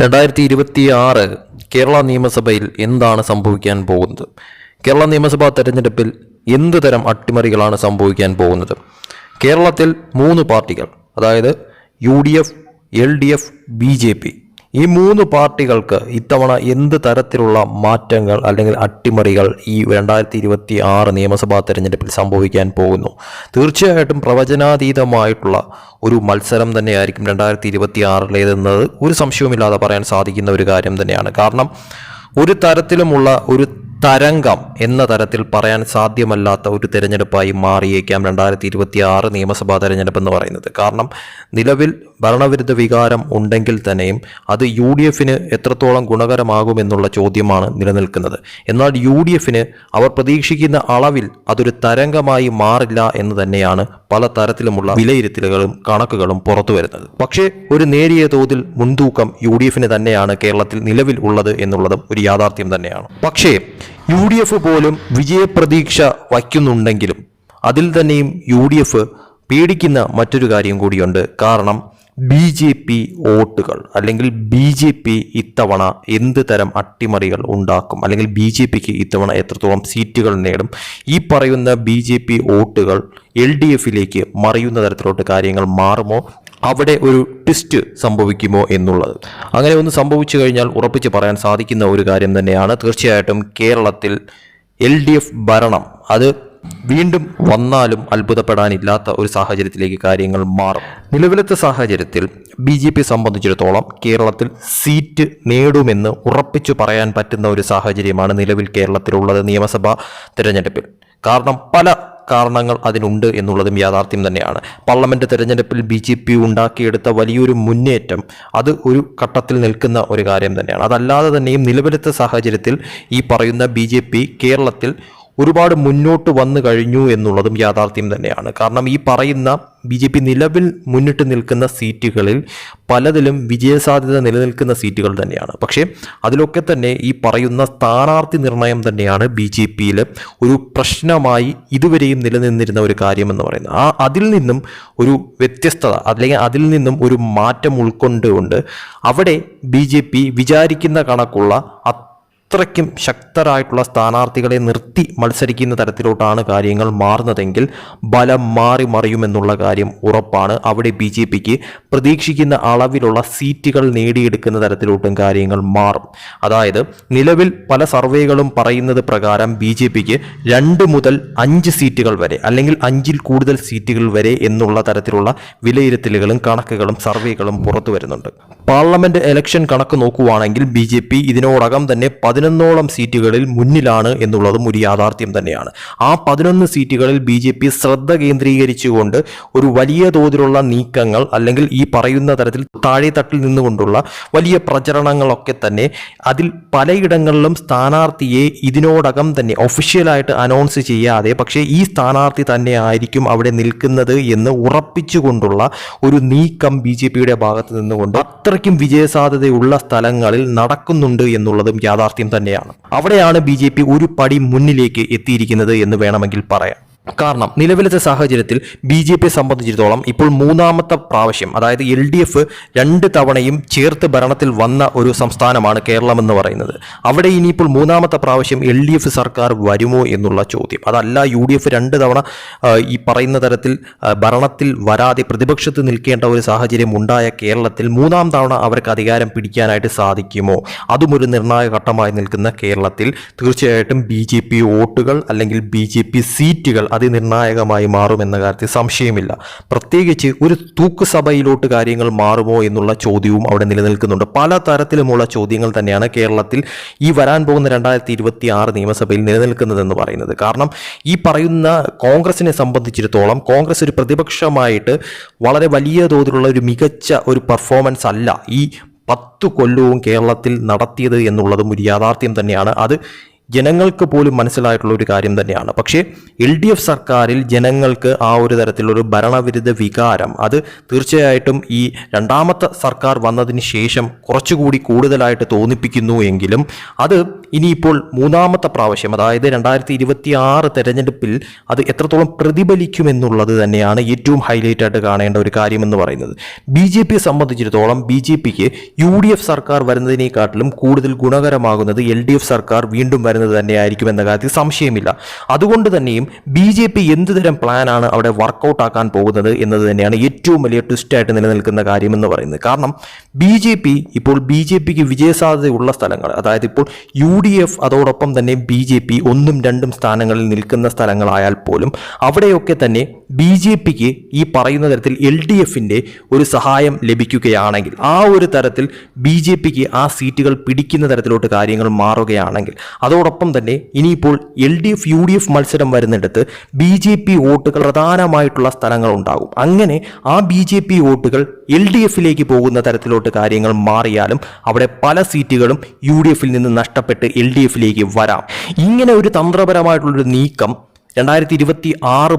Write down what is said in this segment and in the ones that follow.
രണ്ടായിരത്തി ഇരുപത്തി ആറ് കേരള നിയമസഭയിൽ എന്താണ് സംഭവിക്കാൻ പോകുന്നത്? കേരള നിയമസഭാ തെരഞ്ഞെടുപ്പിൽ എന്ത് തരം അട്ടിമറികളാണ് സംഭവിക്കാൻ പോകുന്നത്? കേരളത്തിൽ മൂന്ന് പാർട്ടികൾ അതായത് U D F L D F B J P ഈ മൂന്ന് പാർട്ടികൾക്ക് ഇത്തവണ എന്ത് തരത്തിലുള്ള മാറ്റങ്ങൾ അല്ലെങ്കിൽ അട്ടിമറികൾ ഈ രണ്ടായിരത്തി ഇരുപത്തി ആറ് നിയമസഭാ തെരഞ്ഞെടുപ്പിൽ സംഭവിക്കാൻ പോകുന്നു? തീർച്ചയായിട്ടും പ്രവചനാതീതമായിട്ടുള്ള ഒരു മത്സരം തന്നെയായിരിക്കും രണ്ടായിരത്തി ഇരുപത്തി ആറിലേതെന്നത് ഒരു സംശയവുമില്ലാതെ പറയാൻ സാധിക്കുന്ന ഒരു കാര്യം തന്നെയാണ്. കാരണം ഒരു തരത്തിലുമുള്ള ഒരു തരംഗം എന്ന തരത്തിൽ പറയാൻ സാധ്യമല്ലാത്ത ഒരു തിരഞ്ഞെടുപ്പായി മാറിയേക്കാം രണ്ടായിരത്തി ഇരുപത്തി ആറ് നിയമസഭാ തെരഞ്ഞെടുപ്പ് എന്ന് പറയുന്നത്. കാരണം നിലവിൽ ഭരണവിരുദ്ധ വികാരം ഉണ്ടെങ്കിൽ തന്നെയും അത് യു ഡി എഫിന് എത്രത്തോളം ഗുണകരമാകുമെന്നുള്ള ചോദ്യമാണ് നിലനിൽക്കുന്നത്. എന്നാൽ യു ഡി എഫിന് അവർ പ്രതീക്ഷിക്കുന്ന അളവിൽ അതൊരു തരംഗമായി മാറില്ല എന്ന് തന്നെയാണ് പല തരത്തിലുമുള്ള വിലയിരുത്തലുകളും കണക്കുകളും പുറത്തു വരുന്നത്. പക്ഷേ ഒരു നേരിയ തോതിൽ മുൻതൂക്കം യു ഡി എഫിന് തന്നെയാണ് കേരളത്തിൽ നിലവിൽ ഉള്ളത് എന്നുള്ളതും ഒരു യാഥാർത്ഥ്യം തന്നെയാണ്. പക്ഷേ യു ഡി എഫ് പോലും വിജയപ്രതീക്ഷ വയ്ക്കുന്നുണ്ടെങ്കിലും അതിൽ തന്നെയും യു ഡി എഫ് പേടിക്കുന്ന മറ്റൊരു കാര്യം കൂടിയുണ്ട്. കാരണം ബി ജെ പി വോട്ടുകൾ അല്ലെങ്കിൽ ബി ജെ പി ഇത്തവണ എന്ത് തരം അട്ടിമറികൾ ഉണ്ടാക്കും? അല്ലെങ്കിൽ ബി ജെ പിക്ക് ഇത്തവണ എത്രത്തോളം സീറ്റുകൾ നേടും? ഈ പറയുന്ന ബി ജെ പി വോട്ടുകൾ എൽ ഡി എഫിലേക്ക് മറിയുന്ന തരത്തിലോട്ട് കാര്യങ്ങൾ മാറുമോ? അവിടെ ഒരു ട്വിസ്റ്റ് സംഭവിക്കുമോ എന്നുള്ളത്. അങ്ങനെ ഒന്ന് സംഭവിച്ചു കഴിഞ്ഞാൽ ഉറപ്പിച്ച് പറയാൻ സാധിക്കുന്ന ഒരു കാര്യം തന്നെയാണ്. തീർച്ചയായിട്ടും കേരളത്തിൽ എൽ ഡി എഫ് ഭരണം അത് വീണ്ടും വന്നാലും അത്ഭുതപ്പെടാനില്ലാത്ത ഒരു സാഹചര്യത്തിലേക്ക് കാര്യങ്ങൾ മാറും. നിലവിലത്തെ സാഹചര്യത്തിൽ ബി ജെ പി സംബന്ധിച്ചിടത്തോളം കേരളത്തിൽ സീറ്റ് നേടുമെന്ന് ഉറപ്പിച്ചു പറയാൻ പറ്റുന്ന ഒരു സാഹചര്യമാണ് നിലവിൽ കേരളത്തിലുള്ളത് നിയമസഭാ തിരഞ്ഞെടുപ്പിൽ. കാരണം പല കാരണങ്ങൾ അതിനുണ്ട് എന്നുള്ളതും യാഥാർത്ഥ്യം തന്നെയാണ്. പാർലമെന്റ് തെരഞ്ഞെടുപ്പിൽ ബി ജെ പി ഉണ്ടാക്കിയെടുത്ത വലിയൊരു മുന്നേറ്റം അത് ഒരു ഘട്ടത്തിൽ നിൽക്കുന്ന ഒരു കാര്യം തന്നെയാണ്. അതല്ലാതെ തന്നെയും നിലവിലത്തെ സാഹചര്യത്തിൽ ഈ പറയുന്ന ബി കേരളത്തിൽ ഒരുപാട് മുന്നോട്ട് വന്നു കഴിഞ്ഞു എന്നുള്ളതും യാഥാർത്ഥ്യം തന്നെയാണ്. കാരണം ഈ പറയുന്ന ബി ജെ പി നിലവിൽ മുന്നിട്ട് നിൽക്കുന്ന സീറ്റുകളിൽ പലതിലും വിജയസാധ്യത നിലനിൽക്കുന്ന സീറ്റുകൾ തന്നെയാണ്. പക്ഷേ അതിലൊക്കെ തന്നെ ഈ പറയുന്ന സ്ഥാനാർത്ഥി നിർണയം തന്നെയാണ് ബി ജെ പിയിൽ ഒരു പ്രശ്നമായി ഇതുവരെയും നിലനിന്നിരുന്ന ഒരു കാര്യമെന്ന് പറയുന്നത്. ആ അതിൽ നിന്നും ഒരു വ്യത്യസ്തത അല്ലെങ്കിൽ അതിൽ നിന്നും ഒരു മാറ്റം ഉൾക്കൊണ്ടുകൊണ്ട് അവിടെ ബി ജെ പി വിചാരിക്കുന്ന കണക്കുള്ള അത്രയ്ക്കും ശക്തരായിട്ടുള്ള സ്ഥാനാർത്ഥികളെ നിർത്തി മത്സരിക്കുന്ന തരത്തിലോട്ടാണ് കാര്യങ്ങൾ മാറുന്നതെങ്കിൽ ബലം മാറി മറിയുമെന്നുള്ള കാര്യം ഉറപ്പാണ്. അവിടെ ബി ജെ പിക്ക് പ്രതീക്ഷിക്കുന്ന അളവിലുള്ള സീറ്റുകൾ നേടിയെടുക്കുന്ന തരത്തിലോട്ടും കാര്യങ്ങൾ മാറും. അതായത് നിലവിൽ പല സർവേകളും പറയുന്നത് പ്രകാരം ബി ജെ പിക്ക് രണ്ട് മുതൽ അഞ്ച് സീറ്റുകൾ വരെ അല്ലെങ്കിൽ അഞ്ചിൽ കൂടുതൽ സീറ്റുകൾ വരെ എന്നുള്ള തരത്തിലുള്ള വിലയിരുത്തലുകളും കണക്കുകളും സർവേകളും പുറത്തു വരുന്നുണ്ട് പാർലമെന്റ് ഇലക്ഷൻ കണക്ക് നോക്കുവാണെങ്കിൽ ബി ജെ പി ഇതിനോടകം തന്നെ പതിനൊന്നോളം സീറ്റുകളിൽ മുന്നിലാണ് എന്നുള്ളതും ഒരു യാഥാർത്ഥ്യം തന്നെയാണ്. ആ പതിനൊന്ന് സീറ്റുകളിൽ ബി ജെ പി ശ്രദ്ധ കേന്ദ്രീകരിച്ചുകൊണ്ട് ഒരു വലിയ തോതിലുള്ള നീക്കങ്ങൾ അല്ലെങ്കിൽ ഈ പറയുന്ന തരത്തിൽ താഴെത്തട്ടിൽ നിന്നുകൊണ്ടുള്ള വലിയ പ്രചരണങ്ങളൊക്കെ തന്നെ അതിൽ പലയിടങ്ങളിലും സ്ഥാനാർത്ഥിയെ ഇതിനോടകം തന്നെ ഒഫീഷ്യലായിട്ട് അനൗൺസ് ചെയ്യാതെ പക്ഷേ ഈ സ്ഥാനാർത്ഥി തന്നെ ആയിരിക്കും അവിടെ നിൽക്കുന്നത് എന്ന് ഉറപ്പിച്ചുകൊണ്ടുള്ള ഒരു നീക്കം ബി ജെ പിയുടെ ഭാഗത്ത് നിന്നുകൊണ്ട് അത്രയ്ക്കും വിജയസാധ്യതയുള്ള സ്ഥലങ്ങളിൽ നടക്കുന്നുണ്ട് എന്നുള്ളതും യാഥാർത്ഥ്യം തന്നെയാണ്. അവിടെയാണ് ബി ഒരു പടി മുന്നിലേക്ക് എത്തിയിരിക്കുന്നത് എന്ന് വേണമെങ്കിൽ പറയാം. കാരണം നിലവിലത്തെ സാഹചര്യത്തിൽ ബി ജെ പിയെ സംബന്ധിച്ചിടത്തോളം ഇപ്പോൾ മൂന്നാമത്തെ പ്രാവശ്യം അതായത് എൽ ഡി എഫ് രണ്ട് തവണയും ചേർത്ത് ഭരണത്തിൽ വന്ന ഒരു സംസ്ഥാനമാണ് കേരളം എന്ന് പറയുന്നത്. അവിടെ ഇനിയിപ്പോൾ മൂന്നാമത്തെ പ്രാവശ്യം എൽ ഡി എഫ് സർക്കാർ വരുമോ എന്നുള്ള ചോദ്യം. അതല്ല യു ഡി എഫ് രണ്ട് തവണ ഈ പറയുന്ന തരത്തിൽ ഭരണത്തിൽ വരാതെ പ്രതിപക്ഷത്ത് നിൽക്കേണ്ട ഒരു സാഹചര്യം ഉണ്ടായ കേരളത്തിൽ മൂന്നാം തവണ അവർക്ക് അധികാരം പിടിക്കാനായിട്ട് സാധിക്കുമോ? അതും ഒരു നിർണായക ഘട്ടമായി നിൽക്കുന്ന കേരളത്തിൽ തീർച്ചയായിട്ടും ബി ജെ പി വോട്ടുകൾ അല്ലെങ്കിൽ ബി ജെ പി സീറ്റുകൾ അതിനിർണായകമായി മാറുമെന്ന കാര്യത്തിൽ സംശയമില്ല. പ്രത്യേകിച്ച് ഒരു തൂക്ക് തൂക്കുസഭയിലോട്ട് കാര്യങ്ങൾ മാറുമോ എന്നുള്ള ചോദ്യവും അവിടെ നിലനിൽക്കുന്നുണ്ട്. പല തരത്തിലുമുള്ള ചോദ്യങ്ങൾ തന്നെയാണ് കേരളത്തിൽ ഈ വരാൻ പോകുന്ന രണ്ടായിരത്തി ഇരുപത്തി ആറ് നിയമസഭയിൽ നിലനിൽക്കുന്നതെന്ന് പറയുന്നത്. കാരണം ഈ പറയുന്ന കോൺഗ്രസിനെ സംബന്ധിച്ചിടത്തോളം കോൺഗ്രസ് ഒരു പ്രതിപക്ഷമായിട്ട് വളരെ വലിയ തോതിലുള്ള ഒരു മികച്ച ഒരു പെർഫോമൻസ് അല്ല ഈ പത്തു കൊല്ലവും കേരളത്തിൽ നടത്തിയത് എന്നുള്ളതും ഒരു യാഥാർത്ഥ്യം തന്നെയാണ്. അത് ജനങ്ങൾക്ക് പോലും മനസ്സിലായിട്ടുള്ള ഒരു കാര്യം തന്നെയാണ്. പക്ഷേ എൽ ഡി എഫ് സർക്കാരിൽ ജനങ്ങൾക്ക് ആ ഒരു തരത്തിലൊരു ഭരണവിരുദ്ധ വികാരം അത് തീർച്ചയായിട്ടും ഈ രണ്ടാമത്തെ സർക്കാർ വന്നതിന് ശേഷം കുറച്ചുകൂടി കൂടുതലായിട്ട് തോന്നിപ്പിക്കുന്നു എങ്കിലും അത് ഇനിയിപ്പോൾ മൂന്നാമത്തെ പ്രാവശ്യം അതായത് രണ്ടായിരത്തി ഇരുപത്തി ആറ് തെരഞ്ഞെടുപ്പിൽ അത് എത്രത്തോളം പ്രതിഫലിക്കുമെന്നുള്ളത് തന്നെയാണ് ഏറ്റവും ഹൈലൈറ്റ് ആയിട്ട് കാണേണ്ട ഒരു കാര്യമെന്ന് പറയുന്നത്. ബി ജെ പിയെ സംബന്ധിച്ചിടത്തോളം ബി ജെ പിക്ക് യു ഡി എഫ് സർക്കാർ വരുന്നതിനേക്കാട്ടിലും കൂടുതൽ ഗുണകരമാകുന്നത് എൽ ഡി എഫ് സർക്കാർ വീണ്ടും വരുന്നത് തന്നെയായിരിക്കും എന്ന കാര്യത്തിൽ സംശയമില്ല. അതുകൊണ്ട് തന്നെയും ബി ജെ പി എന്ത് തരം പ്ലാനാണ് അവിടെ വർക്കൗട്ട് ആക്കാൻ പോകുന്നത് എന്നത് തന്നെയാണ് ഏറ്റവും വലിയ ട്വിസ്റ്റായിട്ട് നിലനിൽക്കുന്ന കാര്യമെന്ന് പറയുന്നത്. കാരണം ബി ജെ പി ഇപ്പോൾ ബി ജെ പിക്ക് വിജയസാധ്യതയുള്ള സ്ഥലങ്ങൾ അതായത് ഇപ്പോൾ യു ഡി എഫ് അതോടൊപ്പം തന്നെ ബി ജെ പി ഒന്നും രണ്ടും സ്ഥാനങ്ങളിൽ നിൽക്കുന്ന സ്ഥലങ്ങളായാൽ പോലും അവിടെയൊക്കെ തന്നെ ബി ജെ പിക്ക് ഈ പറയുന്ന തരത്തിൽ എൽ ഡി എഫിന്റെ ഒരു സഹായം ലഭിക്കുകയാണെങ്കിൽ ആ ഒരു തരത്തിൽ ബി ജെ പിക്ക് ആ സീറ്റുകൾ പിടിക്കുന്ന തരത്തിലോട്ട് കാര്യങ്ങൾ മാറുകയാണെങ്കിൽ അതോടൊപ്പം തന്നെ ഇനിയിപ്പോൾ L D F U D F മത്സരം വരുന്നിടത്ത് ബി ജെ പി വോട്ടുകൾ പ്രധാനമായിട്ടുള്ള സ്ഥലങ്ങൾ ഉണ്ടാകും. അങ്ങനെ ആ ബി ജെ പി വോട്ടുകൾ എൽ ഡി എഫിലേക്ക് പോകുന്ന തരത്തിലോട്ട് കാര്യങ്ങൾ മാറിയാലും അവിടെ പല സീറ്റുകളും യു ഡി എഫിൽ നിന്ന് നഷ്ടപ്പെട്ട് എൽ ഡി എഫിലേക്ക് വരാം. ഇങ്ങനെ ഒരു തന്ത്രപരമായിട്ടുള്ളൊരു നീക്കം രണ്ടായിരത്തി ഇരുപത്തി ആറ്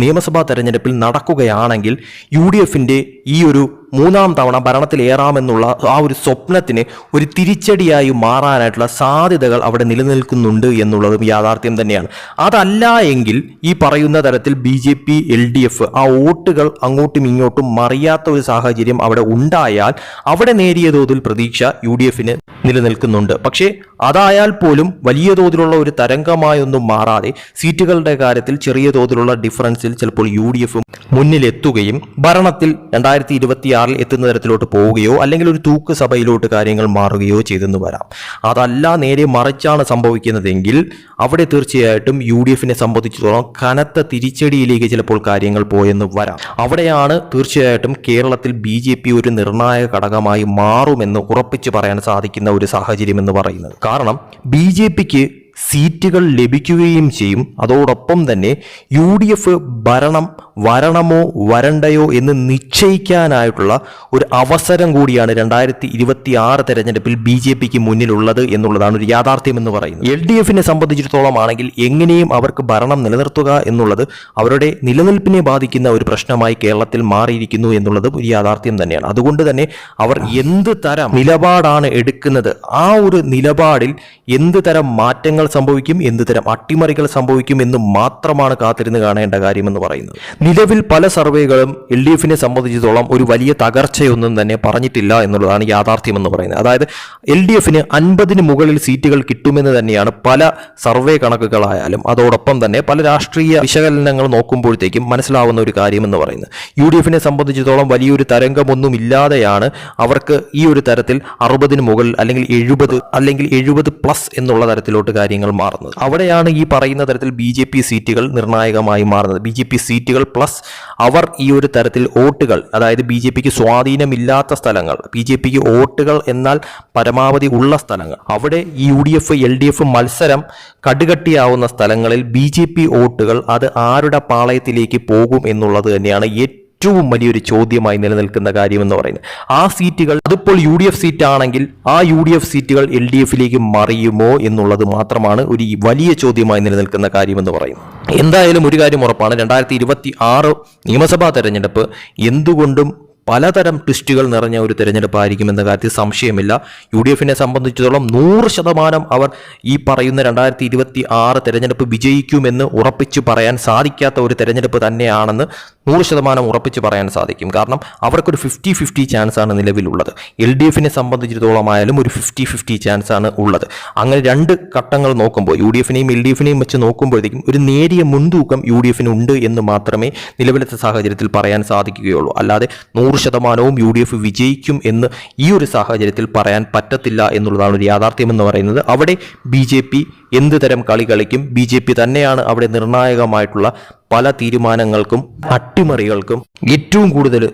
നിയമസഭാ തെരഞ്ഞെടുപ്പിൽ നടക്കുകയാണെങ്കിൽ യു ഡി എഫിന്റെ ഈ ഒരു മൂന്നാം തവണ ഭരണത്തിലേറാമെന്നുള്ള ആ ഒരു സ്വപ്നത്തിന് ഒരു തിരിച്ചടിയായി മാറാനായിട്ടുള്ള സാധ്യതകൾ അവിടെ നിലനിൽക്കുന്നുണ്ട് എന്നുള്ളതും യാഥാർത്ഥ്യം തന്നെയാണ്. അതല്ല എങ്കിൽ ഈ പറയുന്ന തരത്തിൽ B J P L D F ആ വോട്ടുകൾ അങ്ങോട്ടും ഇങ്ങോട്ടും മറിയാത്ത ഒരു സാഹചര്യം അവിടെ ഉണ്ടായാൽ അവിടെ നേരിയ തോതിൽ പ്രതീക്ഷ യു ഡി എഫിന് നിലനിൽക്കുന്നുണ്ട്. പക്ഷേ അതായാൽ പോലും വലിയ തോതിലുള്ള ഒരു തരംഗമായൊന്നും മാറാതെ സീറ്റുകളുടെ കാര്യത്തിൽ ചെറിയ തോതിലുള്ള ഡിഫറൻസിൽ ചിലപ്പോൾ യു ഡി എഫും മുന്നിലെത്തുകയും ഭരണത്തിൽ രണ്ടായിരത്തി ഇരുപത്തി ആറിൽ എത്തുന്ന തരത്തിലോട്ട് പോവുകയോ അല്ലെങ്കിൽ ഒരു തൂക്ക് സഭയിലോട്ട് കാര്യങ്ങൾ മാറുകയോ ചെയ്തെന്ന് വരാം. അതല്ല നേരെ മറിച്ചാണ് സംഭവിക്കുന്നതെങ്കിൽ അവിടെ തീർച്ചയായിട്ടും യു ഡി എഫിനെ സംബന്ധിച്ചിടത്തോളം കനത്ത തിരിച്ചടിയിലേക്ക് ചിലപ്പോൾ കാര്യങ്ങൾ പോയെന്ന് വരാം. അവിടെയാണ് തീർച്ചയായിട്ടും കേരളത്തിൽ ബി ജെ പി ഒരു നിർണായക ഘടകമായി മാറുമെന്ന് ഉറപ്പിച്ച് പറയാൻ സാധിക്കുന്ന ഒരു സാഹചര്യം എന്ന് പറയുന്നത്. കാരണം ബി ജെ പിക്ക് സീറ്റുകൾ ലഭിക്കുകയും ചെയ്യും. അതോടൊപ്പം തന്നെ യു ഡി എഫ് ഭരണം വരണമോ വരണ്ടയോ എന്ന് നിശ്ചയിക്കാനായിട്ടുള്ള ഒരു അവസരം കൂടിയാണ് രണ്ടായിരത്തി ഇരുപത്തി ആറ് തെരഞ്ഞെടുപ്പിൽ ബി ജെ പിക്ക് മുന്നിലുള്ളത് എന്നുള്ളതാണ് ഒരു യാഥാർത്ഥ്യം എന്ന് പറയുന്നത്. എൽ ഡി എഫിനെ സംബന്ധിച്ചിടത്തോളം ആണെങ്കിൽ എങ്ങനെയും അവർക്ക് ഭരണം നിലനിർത്തുക എന്നുള്ളത് അവരുടെ നിലനിൽപ്പിനെ ബാധിക്കുന്ന ഒരു പ്രശ്നമായി കേരളത്തിൽ മാറിയിരിക്കുന്നു എന്നുള്ളത് ഒരു യാഥാർത്ഥ്യം തന്നെയാണ്. അതുകൊണ്ട് തന്നെ അവർ എന്ത് തരം നിലപാടാണ് എടുക്കുന്നത് ആ ഒരു നിലപാടിൽ എന്ത് തരം മാറ്റങ്ങൾ സംഭവിക്കും എന്ത് തരം അട്ടിമറികൾ സംഭവിക്കും എന്ന് മാത്രമാണ് കാത്തിരുന്ന് കാണേണ്ട കാര്യമെന്ന് പറയുന്നത്. നിലവിൽ പല സർവേകളും എൽ ഡി എഫിനെ സംബന്ധിച്ചിടത്തോളം ഒരു വലിയ തകർച്ചയൊന്നും തന്നെ പറഞ്ഞിട്ടില്ല എന്നുള്ളതാണ് യാഥാർത്ഥ്യമെന്ന് പറയുന്നത്. അതായത് എൽ ഡി എഫിന് അൻപതിന് മുകളിൽ സീറ്റുകൾ കിട്ടുമെന്ന് തന്നെയാണ് പല സർവേ കണക്കുകളായാലും അതോടൊപ്പം തന്നെ പല രാഷ്ട്രീയ വിശകലനങ്ങൾ നോക്കുമ്പോഴത്തേക്കും മനസ്സിലാവുന്ന ഒരു കാര്യമെന്ന് പറയുന്നത്. യു ഡി എഫിനെ സംബന്ധിച്ചിടത്തോളം വലിയൊരു തരംഗമൊന്നും ഇല്ലാതെയാണ് അവർക്ക് ഈ ഒരു തരത്തിൽ അറുപതിന് മുകളിൽ അല്ലെങ്കിൽ എഴുപത് അല്ലെങ്കിൽ എഴുപത് പ്ലസ് എന്നുള്ള തരത്തിലോട്ട് കാര്യങ്ങൾ മാറുന്നത്. അവിടെയാണ് ഈ പറയുന്ന തരത്തിൽ ബി ജെ പി സീറ്റുകൾ നിർണായകമായി മാറുന്നത്. ബി ജെ പി സീറ്റുകൾ പ്ലസ് അവർ ഈ ഒരു തരത്തിൽ വോട്ടുകൾ അതായത് ബി ജെ പിക്ക് സ്വാധീനമില്ലാത്ത സ്ഥലങ്ങൾ ബി ജെ പിക്ക് വോട്ടുകൾ എന്നാൽ പരമാവധി ഉള്ള സ്ഥലങ്ങൾ. അവിടെ U D F L D F മത്സരം കടുകട്ടിയാവുന്ന സ്ഥലങ്ങളിൽ ബി ജെ പി വോട്ടുകൾ അത് ആരുടെ പാളയത്തിലേക്ക് പോകും എന്നുള്ളത് തന്നെയാണ് ഏറ്റവും ഏറ്റവും വലിയൊരു ചോദ്യമായി നിലനിൽക്കുന്ന കാര്യമെന്ന് പറയുന്നത്. ആ സീറ്റുകൾ അതിപ്പോൾ യു ഡി എഫ് സീറ്റ് ആണെങ്കിൽ ആ യു ഡി എഫ് സീറ്റുകൾ എൽ ഡി എഫിലേക്ക് മറിയുമോ എന്നുള്ളത് മാത്രമാണ് ഒരു വലിയ ചോദ്യമായി നിലനിൽക്കുന്ന കാര്യമെന്ന് പറയുന്നത്. എന്തായാലും ഒരു കാര്യം ഉറപ്പാണ്. രണ്ടായിരത്തി ഇരുപത്തി ആറ് നിയമസഭാ തെരഞ്ഞെടുപ്പ് എന്തുകൊണ്ടും പലതരം ട്വിസ്റ്റുകൾ നിറഞ്ഞ ഒരു തെരഞ്ഞെടുപ്പായിരിക്കുമെന്ന കാര്യത്തിൽ സംശയമില്ല. യു ഡി എഫിനെ സംബന്ധിച്ചിടത്തോളം നൂറ് ശതമാനം അവർ ഈ പറയുന്ന രണ്ടായിരത്തി ഇരുപത്തി ആറ് തെരഞ്ഞെടുപ്പ് വിജയിക്കുമെന്ന് ഉറപ്പിച്ചു പറയാൻ സാധിക്കാത്ത ഒരു തെരഞ്ഞെടുപ്പ് തന്നെയാണെന്ന് നൂറ് ശതമാനം ഉറപ്പിച്ച് പറയാൻ സാധിക്കും. കാരണം അവർക്കൊരു ഫിഫ്റ്റി ഫിഫ്റ്റി ചാൻസ് ആണ് നിലവിലുള്ളത്. എൽ ഡി എഫിനെ സംബന്ധിച്ചിടത്തോളം ആയാലും ഒരു ഫിഫ്റ്റി ഫിഫ്റ്റി ചാൻസ് ആണ് ഉള്ളത്. അങ്ങനെ രണ്ട് ഘട്ടങ്ങൾ നോക്കുമ്പോൾ യു ഡി എഫിനെയും എൽ ഡി എഫിനെയും വെച്ച് നോക്കുമ്പോഴത്തേക്കും ഒരു നേരിയ മുൻതൂക്കം യു ഡി എഫിന് ഉണ്ട് എന്ന് മാത്രമേ നിലവിലത്തെ സാഹചര്യത്തിൽ പറയാൻ സാധിക്കുകയുള്ളൂ. അല്ലാതെ നൂറ് ശതമാനവും യു ഡി എഫ് വിജയിക്കും എന്ന് ഈ ഒരു സാഹചര്യത്തിൽ പറയാൻ പറ്റത്തില്ല എന്നുള്ളതാണ് ഒരു യാഥാർത്ഥ്യം എന്ന് പറയുന്നത്. അവിടെ ബി ജെ പി എന്ത് തരം കളി കളിക്കും? ബി ജെ പി തന്നെയാണ് അവിടെ നിർണായകമായിട്ടുള്ള പല തീരുമാനങ്ങൾക്കും അട്ടിമറികൾക്കും ഏറ്റവും കൂടുതൽ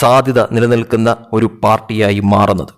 സാധ്യത നിലനിൽക്കുന്ന ഒരു പാർട്ടിയായി മാറുന്നത്.